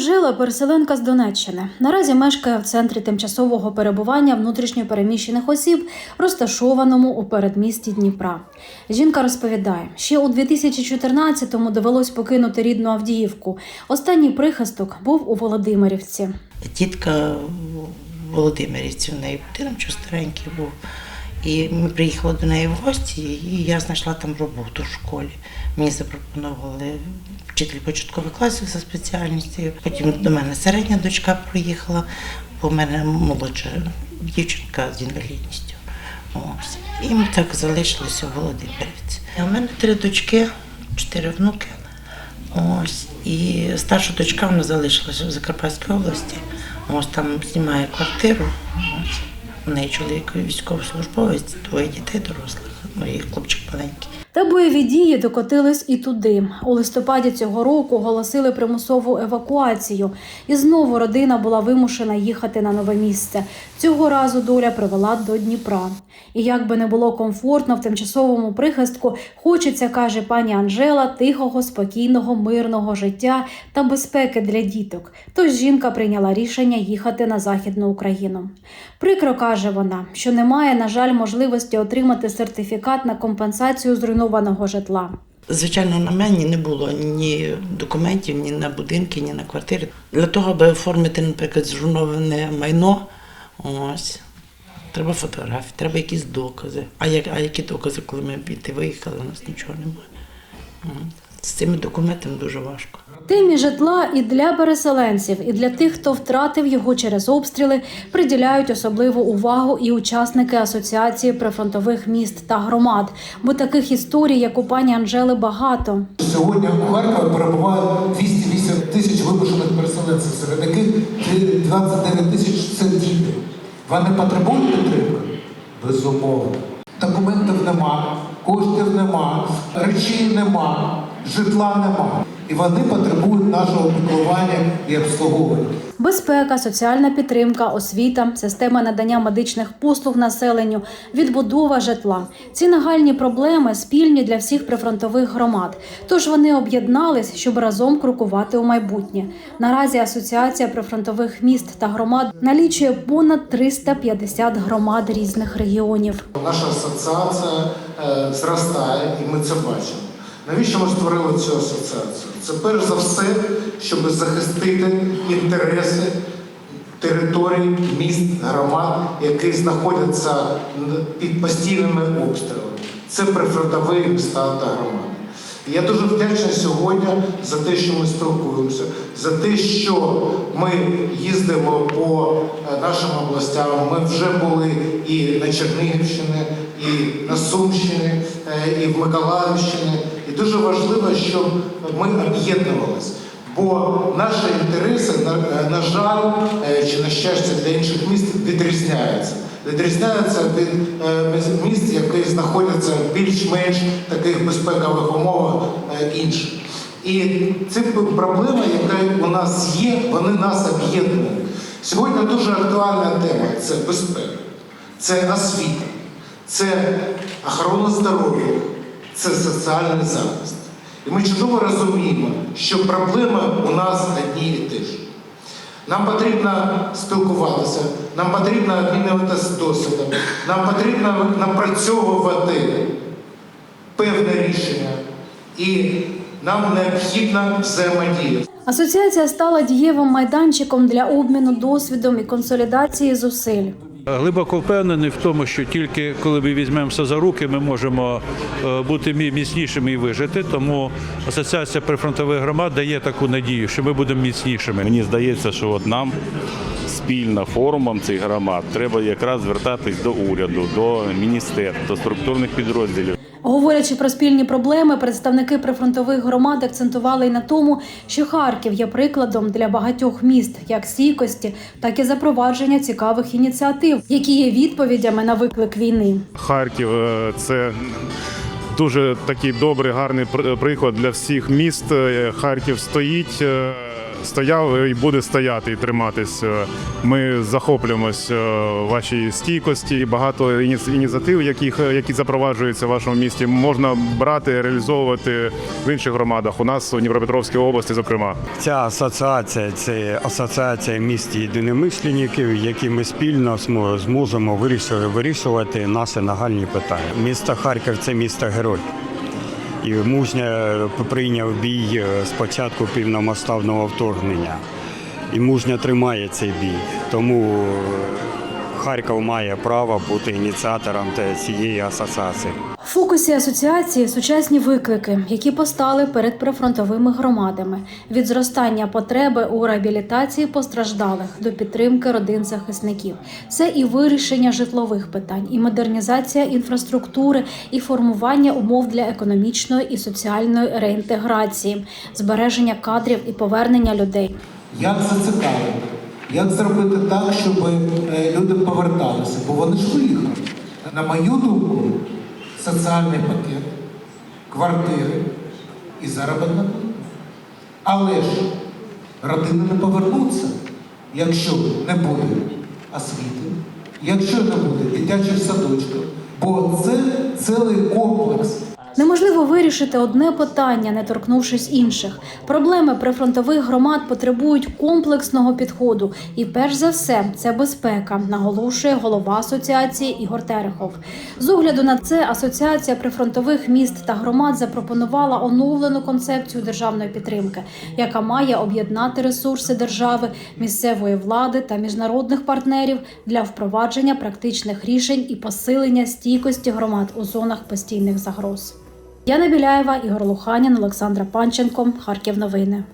Анжела переселенка з Донеччини. Наразі мешкає в центрі тимчасового перебування внутрішньо переміщених осіб, розташованому у передмісті Дніпра. Жінка розповідає, ще у 2014-му довелось покинути рідну Авдіївку. Останній прихисток був у Володимирівці. Тітка Володимирівці, в неї будинок що старенький був. І ми приїхали до неї в гості, і я знайшла там роботу в школі. Мені запропонували вчитель початкових класів за спеціальністю. Потім до мене середня дочка приїхала, бо в мене молодша дівчинка з інвалідністю. Ось. І ми так залишилися в Володимирівці. У мене три дочки, чотири внуки. Ось. І старша дочка вона залишилася в Закарпатській області. Ось там знімає квартиру. Ось. Неї чоловік військовослужбовець, двоє дітей дорослих, ну і хлопчик маленький. Та бойові дії докотились і туди. У листопаді цього року оголосили примусову евакуацію, і знову родина була вимушена їхати на нове місце. Цього разу доля привела до Дніпра. І як би не було комфортно в тимчасовому прихистку, хочеться, каже пані Анжела, тихого, спокійного, мирного життя та безпеки для діток. Тож жінка прийняла рішення їхати на західну Україну. Прикро каже вона, що немає, на жаль, можливості отримати сертифікат на компенсацію зруйнованого житла. Звичайно, на мені не було ні документів, ні на будинки, ні на квартири. Для того, аби оформити, наприклад, зруйноване майно, ось. Треба фотографії, треба якісь докази. А, як, а які докази, коли ми піти виїхали, у нас нічого немає. З цими документами дуже важко. Темі житла і для переселенців, і для тих, хто втратив його через обстріли, приділяють особливу увагу і учасники асоціації прифронтових міст та громад. Бо таких історій, як у пані Анжели, багато. Сьогодні у Харкові перебуває 208 тисяч вимушених переселенців, серед яких 29 тисяч це діти. Вони потребують підтримки? Безумовно. Документів нема, коштів нема, речей нема, житла нема. І вони потребують нашого піклування і обслуговування. Безпека, соціальна підтримка, освіта, система надання медичних послуг населенню, відбудова житла. Ці нагальні проблеми спільні для всіх прифронтових громад. Тож вони об'єднались, щоб разом крокувати у майбутнє. Наразі асоціація прифронтових міст та громад налічує понад 350 громад різних регіонів. Наша асоціація е, зростає, і ми це бачимо. Навіщо ми створили цю асоціацію? Це перш за все, щоб захистити інтереси територій, міст, громад, які знаходяться під постійними обстрілами. Це прифронтові міста та громади. Я дуже вдячний сьогодні за те, що ми спілкуємося, за те, що ми їздимо по е, нашим областям. Ми вже були і на Чернігівщині, і на Сумщині, е, і в Миколаївщині. І дуже важливо, щоб ми об'єднувалися. Бо наші інтереси, на, е, жаль, чи на щастя для інших міст відрізняються. Відрізняються від е, міст, які знаходяться в більш-менш таких безпекових умовах е, інших. І ці проблеми, які у нас є, вони нас об'єднують. Сьогодні дуже актуальна тема це безпека, це освіта, це охорона здоров'я, це соціальний захист. І ми чудово розуміємо, що проблеми у нас одні і ті ж. Нам потрібно спілкуватися, нам потрібно обмінюватися досвідом, нам потрібно напрацьовувати певне рішення, і нам необхідна взаємодія. Асоціація стала дієвим майданчиком для обміну досвідом і консолідації зусиль. Глибоко впевнений в тому, що тільки коли ми візьмемося за руки, ми можемо е, бути міцнішими і вижити. Тому асоціація прифронтових громад дає таку надію, що ми будемо міцнішими. Мені здається, що от нам спільно форумом цих громад треба якраз звертатись до уряду, до міністерств, до структурних підрозділів. Говорячи про спільні проблеми, представники прифронтових громад акцентували й на тому, що Харків є прикладом для багатьох міст, як стійкості, так і запровадження цікавих ініціатив, які є відповідями на виклик війни. Харків е, це дуже такий добрий, гарний приклад для всіх міст. Е, Харків стоїть, е, стояв і буде стояти і триматись. Е, Ми захоплюємось е, вашій стійкості. Багато ініц- ініціатив, яких, які запроваджуються в вашому місті, можна брати, реалізовувати в інших громадах. У нас у Дніпропетровській області, зокрема. Ця асоціація це асоціація міст єдиномишленників, які ми спільно змо- зможемо вирішувати, вирішувати наші нагальні питання. Місто Харків це місто герой. І мужньо прийняв бій е, з початку півномасштабного вторгнення. І мужньо тримає цей бій. Тому е, Харків має право бути ініціатором цієї асоціації. В фокусі асоціації сучасні виклики, які постали перед прифронтовими громадами від зростання потреби у реабілітації постраждалих до підтримки родин захисників. Це і вирішення житлових питань, і модернізація інфраструктури, і формування умов для економічної і соціальної реінтеграції, збереження кадрів і повернення людей. Як зацікавити? Як зробити так, щоб е, люди поверталися? Бо вони ж виїхали. На мою думку, соціальний пакет, квартири і заробітна. Але ж родини не повернуться, якщо не буде освіти, якщо не буде дитячих садочків, бо це цілий комплекс. Неможливо вирішити одне питання, не торкнувшись інших. Проблеми прифронтових громад потребують комплексного підходу. І перш за все, це безпека, наголошує голова асоціації Ігор Терехов. З огляду на це асоціація прифронтових міст та громад запропонувала оновлену концепцію державної підтримки, яка має об'єднати ресурси держави, місцевої влади та міжнародних партнерів для впровадження практичних рішень і посилення стійкості громад у зонах постійних загроз. Яна Біляєва, Ігор Луханін, Олександра Панченко, Харків. Новини.